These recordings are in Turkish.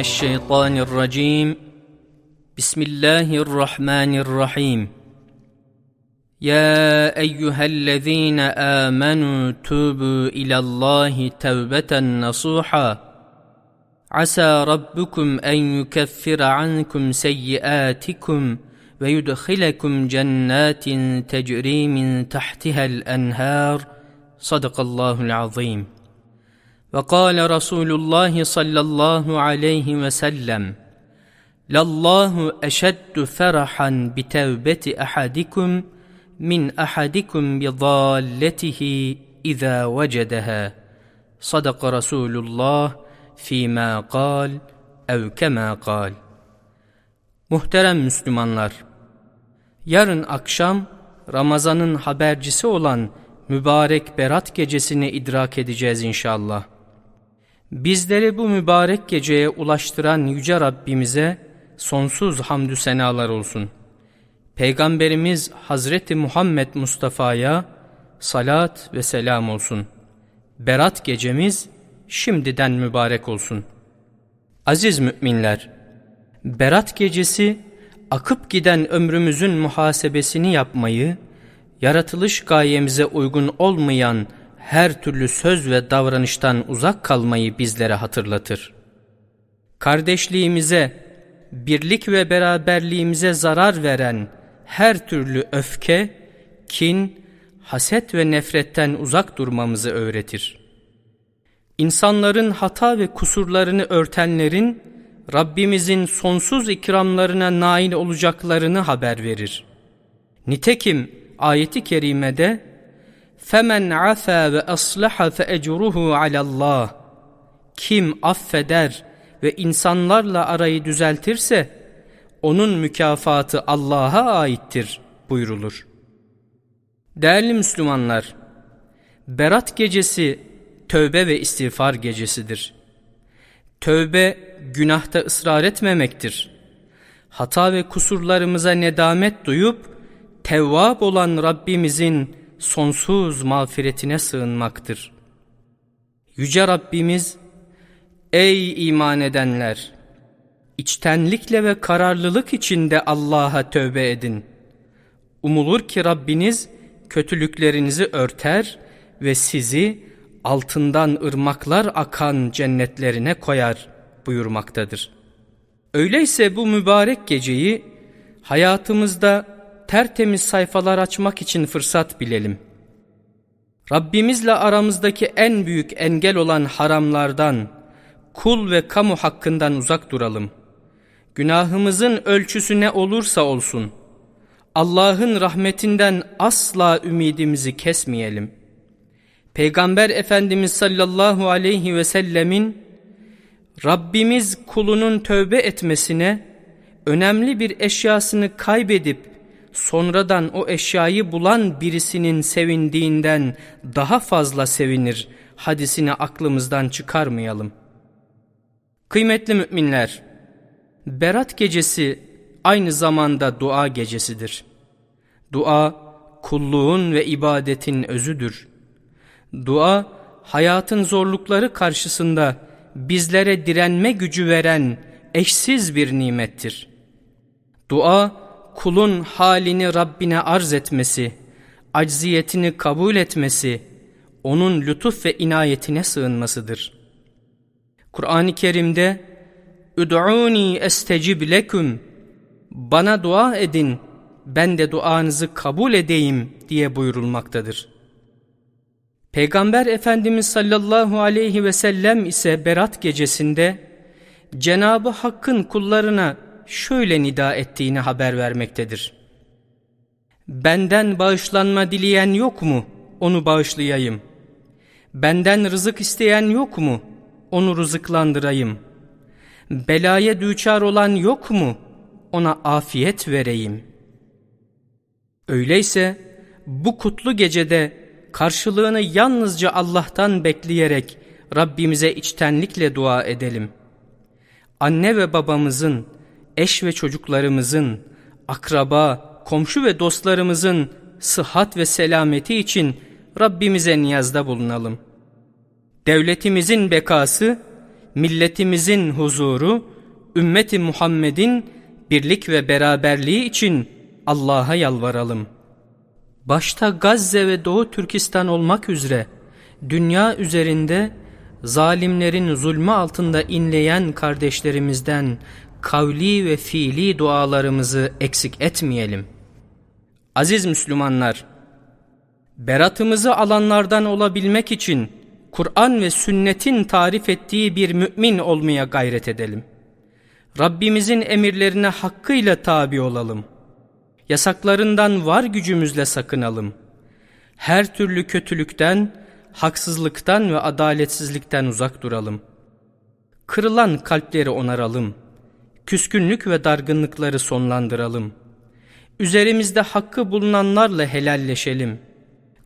الشيطان الرجيم. بسم الله الرحمن الرحيم. يا أيها الذين آمنوا توبوا إلى الله توبة نصوحا. عسى ربكم أن يكفر عنكم سيئاتكم ويدخلكم جنات تجري من تحتها الأنهار. صدق الله العظيم. وقال رسول الله صلى الله عليه وسلم لله اشد فرحا بتوبه احدكم من احدكم بضالته اذا وجدها صدق رسول الله فيما قال ev kema kal. Muhterem Müslümanlar, yarın akşam Ramazan'ın habercisi olan mübarek Berat gecesini idrak edeceğiz inşallah. Bizleri bu mübarek geceye ulaştıran Yüce Rabbimize sonsuz hamdü senalar olsun. Peygamberimiz Hazreti Muhammed Mustafa'ya salat ve selam olsun. Berat gecemiz şimdiden mübarek olsun. Aziz müminler, Berat gecesi akıp giden ömrümüzün muhasebesini yapmayı, yaratılış gayemize uygun olmayan her türlü söz ve davranıştan uzak kalmayı bizlere hatırlatır. Kardeşliğimize, birlik ve beraberliğimize zarar veren her türlü öfke, kin, haset ve nefretten uzak durmamızı öğretir. İnsanların hata ve kusurlarını örtenlerin Rabbimizin sonsuz ikramlarına nail olacaklarını haber verir. Nitekim ayeti kerimede فَمَنْ عَفَى وَأَصْلَحَ فَاَجْرُهُ عَلَى اللّٰهِ Kim affeder ve insanlarla arayı düzeltirse onun mükafatı Allah'a aittir buyrulur. Değerli Müslümanlar, Berat gecesi tövbe ve istiğfar gecesidir. Tövbe günahta ısrar etmemektir. Hata ve kusurlarımıza nedamet duyup tevvab olan Rabbimizin sonsuz mağfiretine sığınmaktır. Yüce Rabbimiz, ey iman edenler! içtenlikle ve kararlılık içinde Allah'a tövbe edin. Umulur ki Rabbiniz kötülüklerinizi örter ve sizi altından ırmaklar akan cennetlerine koyar buyurmaktadır. Öyleyse bu mübarek geceyi hayatımızda tertemiz sayfalar açmak için fırsat bilelim. Rabbimizle aramızdaki en büyük engel olan haramlardan, kul ve kamu hakkından uzak duralım. Günahımızın ölçüsü ne olursa olsun, Allah'ın rahmetinden asla ümidimizi kesmeyelim.'' Peygamber Efendimiz sallallahu aleyhi ve sellemin Rabbimiz kulunun tövbe etmesine önemli bir eşyasını kaybedip sonradan o eşyayı bulan birisinin sevindiğinden daha fazla sevinir hadisini aklımızdan çıkarmayalım. Kıymetli müminler, Berat gecesi aynı zamanda dua gecesidir. Dua, kulluğun ve ibadetin özüdür. Dua, hayatın zorlukları karşısında bizlere direnme gücü veren eşsiz bir nimettir. Dua, kulun halini Rabbine arz etmesi, acziyetini kabul etmesi, onun lütuf ve inayetine sığınmasıdır. Kur'an-ı Kerim'de "Ud'uni estecib leküm" Bana dua edin, ben de duanızı kabul edeyim diye buyurulmaktadır. Peygamber Efendimiz sallallahu aleyhi ve sellem ise Berat gecesinde Cenabı Hakk'ın kullarına şöyle nida ettiğini haber vermektedir. Benden bağışlanma dileyen yok mu? Onu bağışlayayım. Benden rızık isteyen yok mu? Onu rızıklandırayım. Belaya düçar olan yok mu? Ona afiyet vereyim. Öyleyse bu kutlu gecede karşılığını yalnızca Allah'tan bekleyerek Rabbimize içtenlikle dua edelim. Anne ve babamızın, eş ve çocuklarımızın, akraba, komşu ve dostlarımızın sıhhat ve selameti için Rabbimize niyazda bulunalım. Devletimizin bekası, milletimizin huzuru, ümmeti Muhammed'in birlik ve beraberliği için Allah'a yalvaralım. Başta Gazze ve Doğu Türkistan olmak üzere dünya üzerinde zalimlerin zulmü altında inleyen kardeşlerimizden kavli ve fiili dualarımızı eksik etmeyelim. Aziz Müslümanlar, beratımızı alanlardan olabilmek için Kur'an ve sünnetin tarif ettiği bir mümin olmaya gayret edelim. Rabbimizin emirlerine hakkıyla tabi olalım. Yasaklarından var gücümüzle sakınalım. Her türlü kötülükten, haksızlıktan ve adaletsizlikten uzak duralım. Kırılan kalpleri onaralım. Küskünlük ve dargınlıkları sonlandıralım. Üzerimizde hakkı bulunanlarla helalleşelim.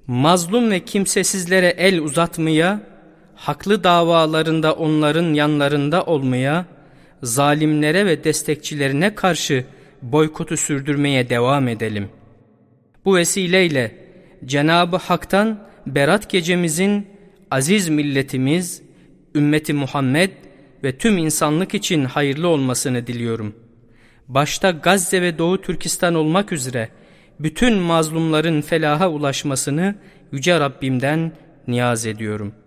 Mazlum ve kimsesizlere el uzatmaya, haklı davalarında onların yanlarında olmaya, zalimlere ve destekçilerine karşı boykotu sürdürmeye devam edelim. Bu vesileyle Cenab-ı Hak'tan Berat gecemizin aziz milletimiz, ümmeti Muhammed ve tüm insanlık için hayırlı olmasını diliyorum. Başta Gazze ve Doğu Türkistan olmak üzere bütün mazlumların felaha ulaşmasını Yüce Rabbimden niyaz ediyorum.''